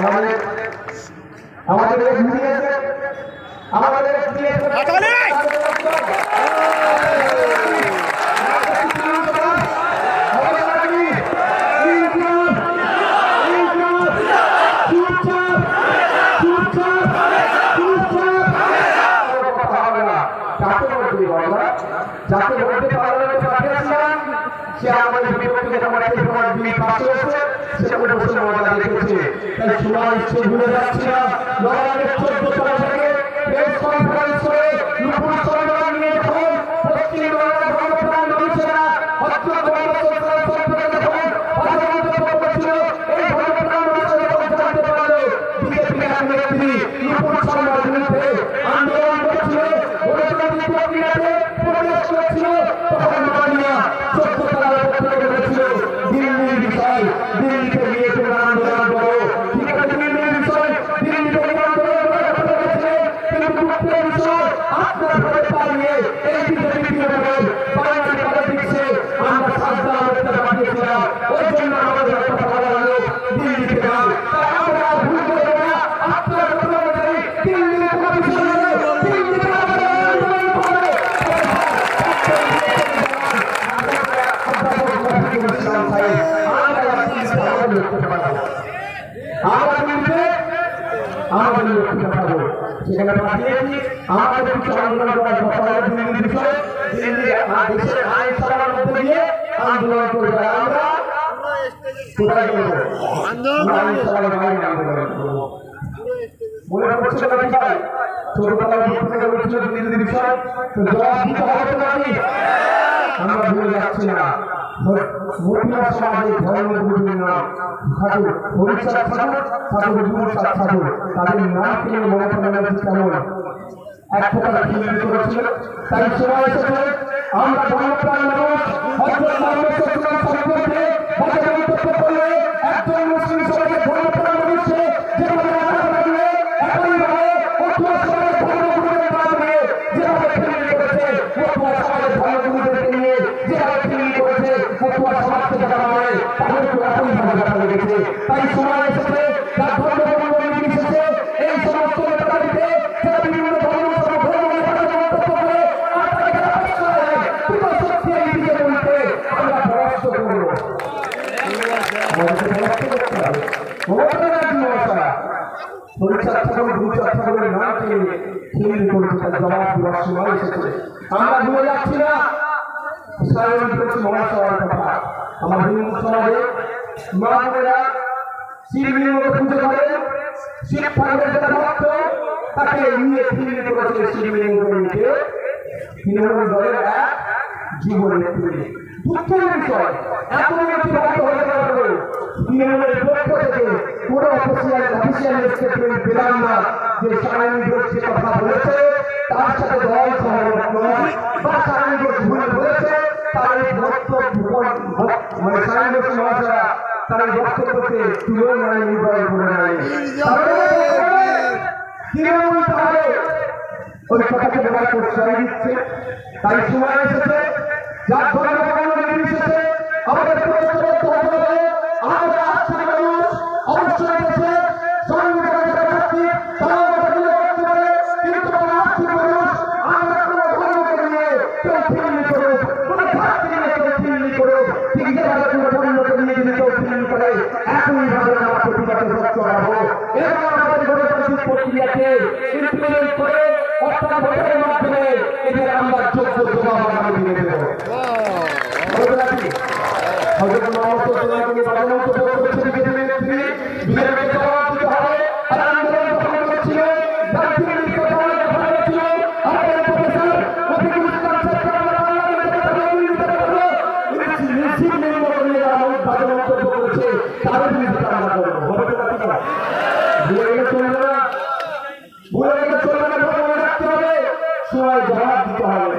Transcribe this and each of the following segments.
আমাদের আমাদের ঘুরিয়েছে যাকে বলতে পারবে পাঠিয়েছিলাম সে আমাদের বিপক্ষে আমার একটি সমাজ বিলি পাশে এসে সে করে বসে মজা দেখেছে তাই সময় ভুলে যাচ্ছে না লড়াইয়ের চোদ্দ সাল থেকে প্রেস কনফারেন্স করে নুপুর সরকার নিয়ে যখন পশ্চিম বাংলার ধর্মপ্রাণ মানুষেরা হত্য কর্মসংস্থান সম্পর্কে যখন অজান্ত করেছিল এই ধর্মপ্রাণ মানুষেরা যখন জানতে পারল বিজেপি এক নেত্রী নুপুর সরকার বিরুদ্ধে আন্দোলন করেছিল গণতন্ত্র প্রক্রিয়াতে প্রবেশ করেছিল তখন মানিয়া চোদ্দ সালের পত্র করেছিল দিল্লির বিষয় দিল্লিতে গিয়ে তোমরা আন্দোলন করো ঠিক আছে দিল্লির বিষয় দিল্লিতে গিয়ে আন্দোলন করার কথা বলেছিলে কিন্তু দুঃখের বিষয় আপনার ঘরে পালিয়ে এই বিজেপি তৃণমূল বাংলাদেশ পলিটিক্সে আমরা সাজদা করতে পাঠিয়েছিলাম ওই জন্য আমাদের কথা বলা হলো দিল্লিতে যাও তাই আমরা আর ভুল করব না আপনার কথা অনুযায়ী দিল্লির কোনো বিষয় নেই দিল্লিতে আমাদের আন্দোলন করবে বিষয়ে আন্দোলন করব। মনে বুঝতে থেকে বলছিল দিল্লির বিষয়। তো জবাব দিতে আমরা ভুলে যাচ্ছি না। মহিলা সমাজে ধর্ম গুরুর নাম সাধু হরিচাঁদ সাধু সাধু গুরুচাঁদ সাধু তাদের নাম কিনে মমতা ব্যানার্জি কেমন এক আমরা বাজে মন্তব্য করলে একজন মুসলিম সমাজের ধর্মপ্রাণ মানুষকে যেভাবে আঘাত লাগলে একইভাবে অতুয়া সমাজের ধর্মগুরুদের নাম নিয়ে যেভাবে ফিল্ম করেছে অতুয়া সমাজের ধর্মগুরুদেরকে নিয়ে যেভাবে ফিল্ম করেছে অতুয়া সমাজকে যারা মানে তাদের তো একইভাবে দেখা লেগেছে তাই সময় এসেছে তার ধর্মগুরু এসেছে এই সমস্ত নেতাদেরকে যারা বিভিন্ন ধর্ম ধর্ম নেতাদের মন্তব্য করে আপনাকে যারা প্রশ্রয় দেয় পুরো শক্তি এই দিকে বলতে আমরা পরাস্ত করব আমাদেরকে পরাস্ত করতে হবে মমতা ব্যানার্জি মহাশয়া পরীক্ষা ঠাকুর গুরুচার ঠাকুরের নামকে জবাব দেওয়ার সময় এসেছে। আমরা ভুলে যাচ্ছি না ইসলামের করছি কথা। আমার হিন্দু সমাজে মা বোনেরা শিবলিঙ্গকে পুজো করে। শিব ঠাকুরের তাকে নিয়ে ফিল্ম করেছে শিবলিঙ্গকে তৃণমূল দলের এক জীবন নেত্রী। দুঃখের বিষয়, এত একটি ভক্ত হতে পারবে তৃণমূলের পক্ষ থেকে কোনো অফিসিয়াল অফিসিয়াল না যে সারায়ণ কথা বলেছে। তার সাথে দল নয় বা সারায়ণ ভুল বলেছে তার এই বক্তব্য মানে মহাশয়া তার এই বক্তব্যকে তুলনায় নির্ভর করে নেয় তাহলে ওই কথাকে ব্যবহার প্রশ্রয় দিচ্ছে। তাই সময় এসেছে, যার ধর্ম নির্বিশেষে আমাদের প্রতিরোধ করতে হবে আমাদের আস্থা মানুষ অবশ্যই দেশে সংবিধানের ভিত্তি তারা করতে পারে কিন্তু আমরা আস্থা মানুষ আমরা কোনো ধর্মকে নিয়ে কেউ ফিল্মি করুক কোনো জাতি নিয়ে কেউ ফিল্মি করুক ঠিক যেভাবে কোনো ধর্মকে নিয়ে যদি কেউ ফিল্মি করে একইভাবে আমরা প্রতিবাদে সচ্ছ হব এবং আমাদের গণতান্ত্রিক প্রক্রিয়াকে ইমপ্লিমেন্ট করে অর্থাৎ ভোটের মাধ্যমে এদের আমরা যোগ্য জবাব আগামী দিনে দেবো। হজরত মোহাম্মদ সাল্লাল্লাহু আলাইহি ওয়াসাল্লাম মন্তব্য করেছেন বিজেপি নেত্রী বিজেপিকে জবাব দিতে হবে আর আন্দোলন যখন করেছিল তার দিল্লির কথা যখন করেছিল আমাদের প্রফেসর রফিকুল ইসলাম সরকার আমরা বাংলাদেশের কথা উল্লেখ করল নিশ্চিত নির্মম করে আমরা বাজে মন্তব্য করেছে তাদের বিরুদ্ধে আমরা করব হবে তো রাখি না ভুলে গেলে চলবে না ভুলে গেলে চলবে না মনে রাখতে হবে সময় জবাব দিতে হবে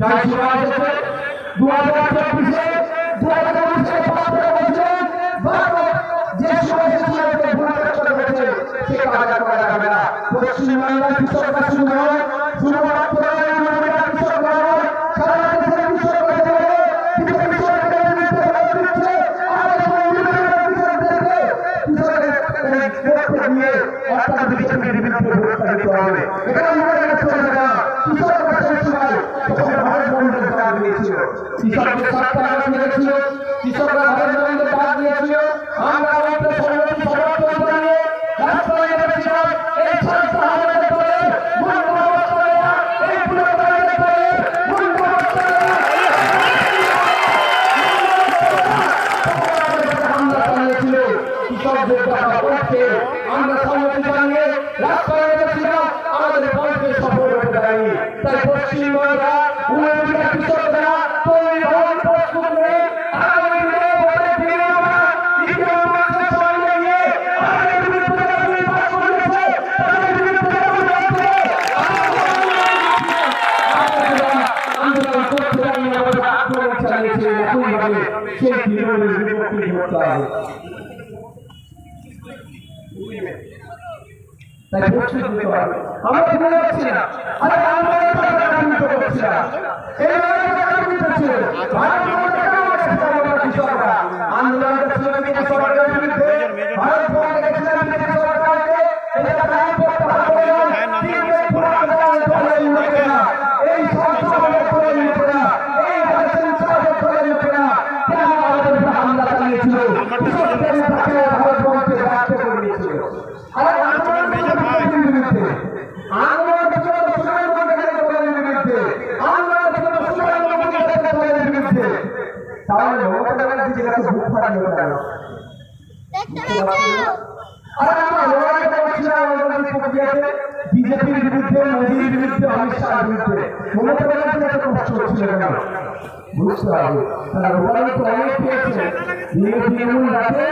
তাই শোনা যাচ্ছে দু হাজার চব্বিশে যে সময় সীমান্তে ভুল করে হয়েছে সে কাজ করা যাবে না। পশ্চিমবাংলার কৃষকরা শুরু হয় শুধুমাত্র এই মহিলা কৃষক নয় সারা দেশের কৃষক হতে হবে বিজেপি সরকারের বিরুদ্ধে ভোট দিচ্ছে আর এই মহিলা কৃষকদেরকে কৃষকের পক্ষে নিয়ে অর্থাৎ বিজেপির বিরুদ্ধে ভোট দিতে হবে এখানে মনে রাখতে হবে না কৃষক বছর সময় যখন ভারত বন্ধের ডাক দিয়েছিল কৃষকদের স্বার্থে আঘাত লেগেছিল কৃষকরা ভারত বন্ধের ডাক দিয়েছিল। আমরা আমাদের সংগঠন সমর্থন করে রাস্তায় নেমেছিলাম এই স্বার্থ আমাদের চালিয়েছিল, কৃষকদের টাকা পড়ছে। আমরা সম্মতি জানিয়ে রাস্তায় নেমেছিলাম আমাদের পক্ষে সফল হতে দেয়নি তাই পশ্চিমবঙ্গরা কৃষকরা আন্দোলন করছিল বিজেপি সরকারের বিরুদ্ধে ভারত বন্ধে গেছিলাম বিজেপি সরকারকে এটা দাবি করতে হবে না তিনটে পুরান দল ধরে নিতে না এই সংসদের ধরে নিতে না এই রাজ্যের সরকার ধরে নিতে না কেন আমাদের উপর হামলা চালিয়েছিল কৃষকদের তাকে ভারত বন্ধে ব্যর্থ করে দিয়েছিল আরে আন্দোলন বিরুদ্ধে আন্দোলন বিরুদ্ধে আন্দোলন বিরুদ্ধে তাহলে মমতা ব্যানার্জি কাছে বুক কেন করছিলাম আমাদের প্রক্রিয়াতে বিজেপির বিরুদ্ধে মোদীর বিরুদ্ধে অমিত শাহের বিরুদ্ধে। মমতা ব্যানার্জি এত কষ্ট হচ্ছিল কেন? বুঝতে হবে তারা লড়াই তো অনেক পেয়েছে বিজেপি এমন রাখে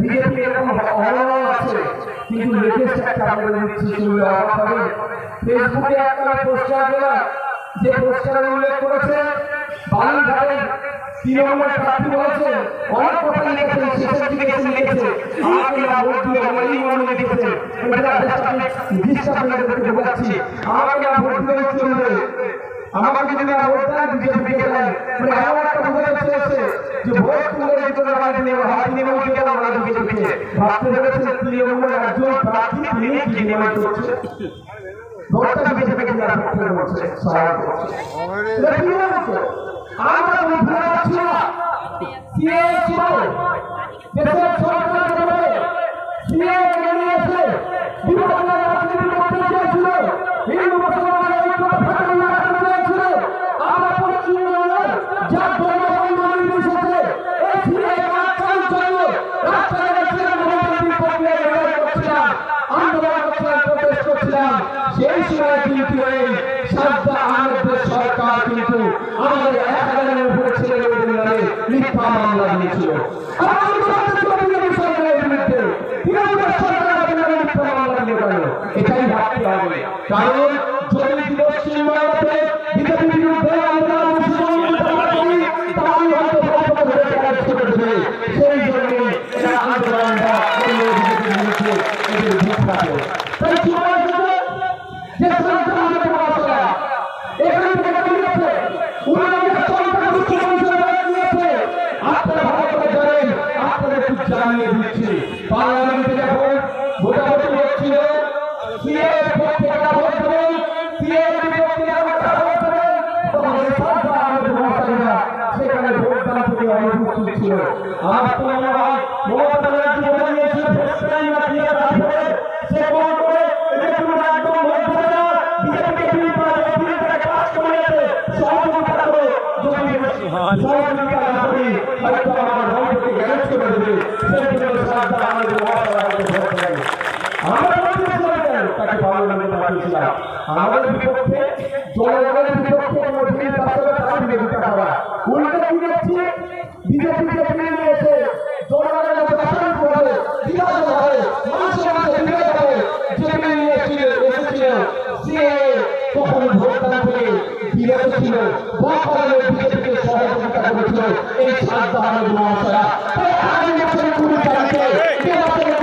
বিজেপি এরকম অভাব আছে কিন্তু লেটেস্ট একটা আমরা দিচ্ছি শুনলে অবাক হবে। ফেসবুকে একটা পোস্টার দিলাম যে পোস্টারে উল্লেখ করেছে বালুরঘাটের তৃণমূলের প্রার্থী বলেছে, অনেক কথা লিখেছেন শেষের দিকে এসে লিখেছে আমাকে আমার এই মনে লিখেছে যে ভোট তুলে দিতে হাত নিয়ে মুখে বিজেপিকে। ভাবতে পেরেছেন, তৃণমূলের একজন প্রার্থী তিনি কি করছে ভোটটা বিজেপিকে দেওয়ার পক্ষে বলছে। আমরা বুঝতে পারছি না। সিএ ছিল। দেশের সরকার বলে সিএ নিয়েছে বিভাগীয় রাজনীতি করতে চেয়েছিল। হিন্দু মুসলমানের এটাই ভাবতে হবে। কারণ জমি দিবস আমাদের বিপক্ষে জনগণের বিপক্ষে মোদীর পাশে তারা বিরোধিতা করা উল্টো কি হচ্ছে বিজেপি বিজেপি নিয়েছে জনগণের শাসন করে বিকাশ করে মানুষের মাঝে বিকাশ করে জেপি নিয়েছিল এসেছিল সে তখন ভোটদান থেকে বিরত ছিল বহু সহযোগিতা করেছিল এই সাত মহাশয়া para quem? Quem bateu